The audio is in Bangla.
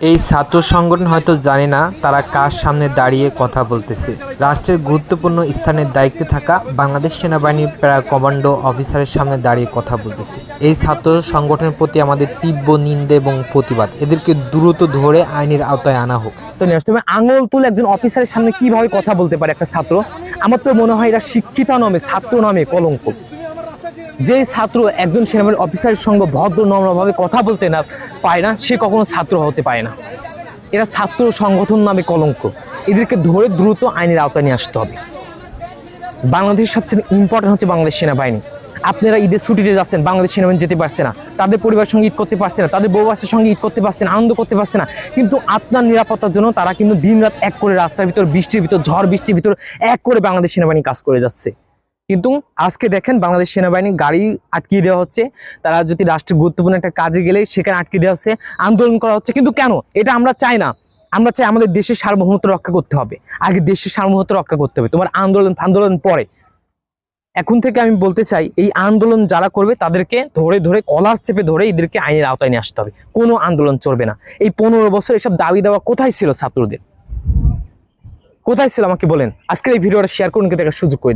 এই ছাত্র সংগঠন হয়তো জানে না তারা কার সামনে দাঁড়িয়ে কথা বলতেছে। রাষ্ট্রের গুরুত্বপূর্ণ স্থানের দায়িত্বে থাকা বাংলাদেশ সেনাবাহিনীর প্যারা কমান্ডো অফিসারের সামনে দাঁড়িয়ে কথা বলতেছে। এই ছাত্র সংগঠনের প্রতি আমাদের তীব্র নিন্দে এবং প্রতিবাদ। এদেরকে দ্রুত ধরে আইনের আওতায় আনা হোক। তো হবে আঙুল তুলে একজন অফিসারের সামনে কীভাবে কথা বলতে পারে একটা ছাত্র? আমার তো মনে হয় এরা শিক্ষিত নামে, ছাত্র নামে কলঙ্ক। যে ছাত্র একজন সেনাবাহিনীর অফিসারের সঙ্গে ভদ্র, নম্রভাবে কথা বলতে না পায় না, সে কখনো ছাত্র হতে পারে না। এরা ছাত্র সংগঠন নামে কলঙ্ক। এদেরকে ধরে দ্রুত আইনের আওতায় নিয়ে আসতে হবে। বাংলাদেশের সবচেয়ে ইম্পর্টেন্ট হচ্ছে বাংলাদেশ সেনাবাহিনী। আপনারা ঈদের ছুটিতে যাচ্ছেন, বাংলাদেশ সেনাবাহিনী যেতে পারছে না। তাদের পরিবারের সঙ্গে ঈদ করতে পারছে না। তাদের বউ বাচ্চার সঙ্গে ঈদ করতে পারছে না, আনন্দ করতে পারছে না। কিন্তু আপনার নিরাপত্তার জন্য তারা কিন্তু দিনরাত এক করে রাস্তার ভিতর, বৃষ্টির ভিতর, ঝড় বৃষ্টির ভিতর এক করে বাংলাদেশ সেনাবাহিনী কাজ করে যাচ্ছে। কিন্তু আজকে দেখেন বাংলাদেশ সেনাবাহিনী গাড়ি আটকিয়ে দেওয়া হচ্ছে। তারা যদি রাষ্ট্রের গুরুত্বপূর্ণ একটা কাজে গেলে সেখানে আটকে দেওয়া হচ্ছে, আন্দোলন করা হচ্ছে। কিন্তু কেন? এটা আমরা চাই না। আমরা চাই আমাদের দেশের সার্বভৌমত্ব রক্ষা করতে হবে। আগে দেশের সার্বভৌমত্ব রক্ষা করতে হবে। তোমার আন্দোলন আন্দোলন পরে। এখন থেকে আমি বলতে চাই, এই আন্দোলন যারা করবে, তাদেরকে ধরে ধরে কলার চেপে ধরে এদেরকে আইনের আওতায় নিয়ে আসতে হবে। কোনো আন্দোলন চলবে না। এই পনেরো বছর এসব দাবি দেওয়া কোথায় ছিল ছাত্রদের? কোথায় ছিল আমাকে বলেন? আজকের এই ভিডিওটা শেয়ার করুন দেখার সুযোগ করে।